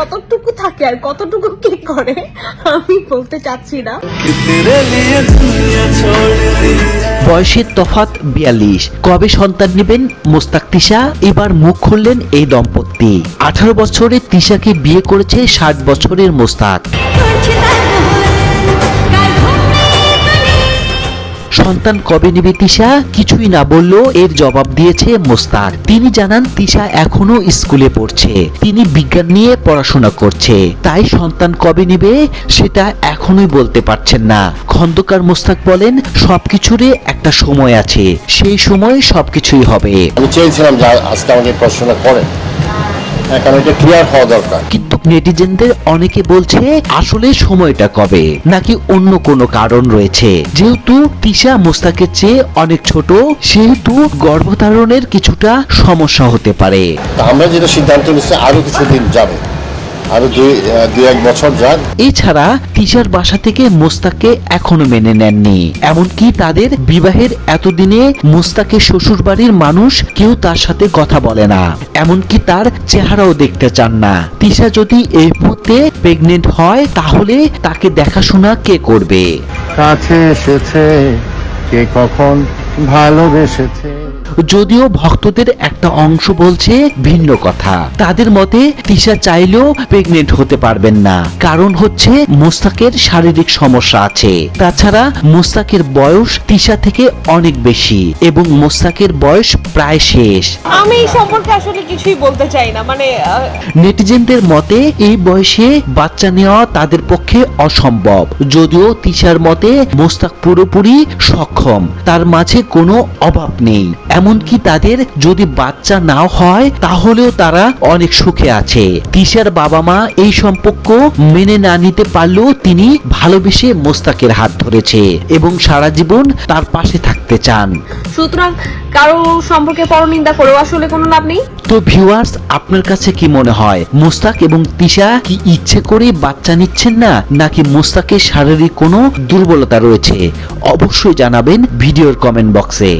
কতটুকু থাকে আর কতটুকু কি করে, আমি বলতে চাচ্ছি না। বয়সের তফাত বিয়াল্লিশ। কবে সন্তান নেবেন? মোস্তাক তিশা, এবার মুখ খুললেন এই দম্পতি। আঠারো বছরে তিশাকে বিয়ে করেছে ষাট বছরের মোস্তাক। সন্তান কবে নেবে তিশা? কিছুই না বললেও এর জবাব দিয়েছে মোস্তাক তিনি জানান তিশা এখনও স্কুলে পড়ছে। তিনি বিজ্ঞান নিয়ে পড়াশোনা করছে। তাই সন্তান কবে নেবে সেটা এখনোই বলতে পারছেন না। খন্দকার মোস্তাক বলেন সবকিছুরই একটা সময় আছে। সেই সময় সবকিছুই হবে। আমি চেয়েছিলাম যে আজকে আমাকে পড়াশোনা করেন। হ্যাঁ কারণ এটা ক্লিয়ার হওয়া দরকার। নেটিজেনদের অনেকে বলছে, আসলে সময়টা কবে? নাকি অন্য কোনো কারণ রয়েছে? যেহেতু তিশা মোস্তাকের চেয়ে অনেক ছোট, সেহেতু গর্ভধারণের কিছুটা সমস্যা হতে পারে। আমরা যেটা সিদ্ধান্ত নিচ্ছি, আরও কিছুদিন যাবে। আরও দুই দুই এক বছর যাক। এছাড়া তিশার বাসা থেকে মোস্তাককে এখনও মেনে নেননি। এমনকি তাদের বিবাহের এতদিনে মোস্তাকের শ্বশুর বাড়ির মানুষ কেউ তার সাথে কথা বলে না। এমনকি তার চেহারাও দেখতে চান না। তিশা যদি এই মুহূর্তে প্রেগনেন্ট হয় তাহলে তাকে দেখাশোনা কে করবে? কাছে এসেছে কে কখন ভালোবেসেছে? যদিও ভক্তদের একটা অংশ বলছে ভিন্ন কথা। তাদের মতে তিশা চাইলেও প্রেগনেন্ট হতে পারবেন না। কারণ হচ্ছে মোস্তাকের শারীরিক সমস্যা আছে। তাছাড়া মোস্তাকের বয়স তিশা থেকে অনেক বেশি এবং মোস্তাকের বয়স প্রায় শেষ। আমি এই সম্পর্কে আসলে কিছুই বলতে চাই না মানে নেটিজেনদের মতে এই বয়সে বাচ্চা নেওয়া তাদের পক্ষে অসম্ভব। যদিও তিশার মতে মোস্তাক পুরোপুরি সক্ষম তার মাঝে কোনো অভাব নেই। এমনকি তাদের যদি বাচ্চা নাও হয় তাহলেও তারা অনেক সুখে আছে। তিশার বাবা মা এই সম্পর্ক মেনে না নিতে পারলেও তিনি ভালোবেসে মোস্তাকের হাত ধরেছে এবং সারা জীবন তার পাশে থাকতে চান। সুতরাং কারও সম্পর্কে পরনিন্দা করেও আসলে কোনো লাভ নেই? তো ভিউয়ার্স আপনার কাছে কি মনে হয়? মোস্তাক এবং তিশা কি ইচ্ছে করে বাচ্চা নিচ্ছেন না নাকি মোস্তাকের শারীরিক কোনো দুর্বলতা রয়েছে? অবশ্যই জানাবেন ভিডিওর কমেন্ট বক্সে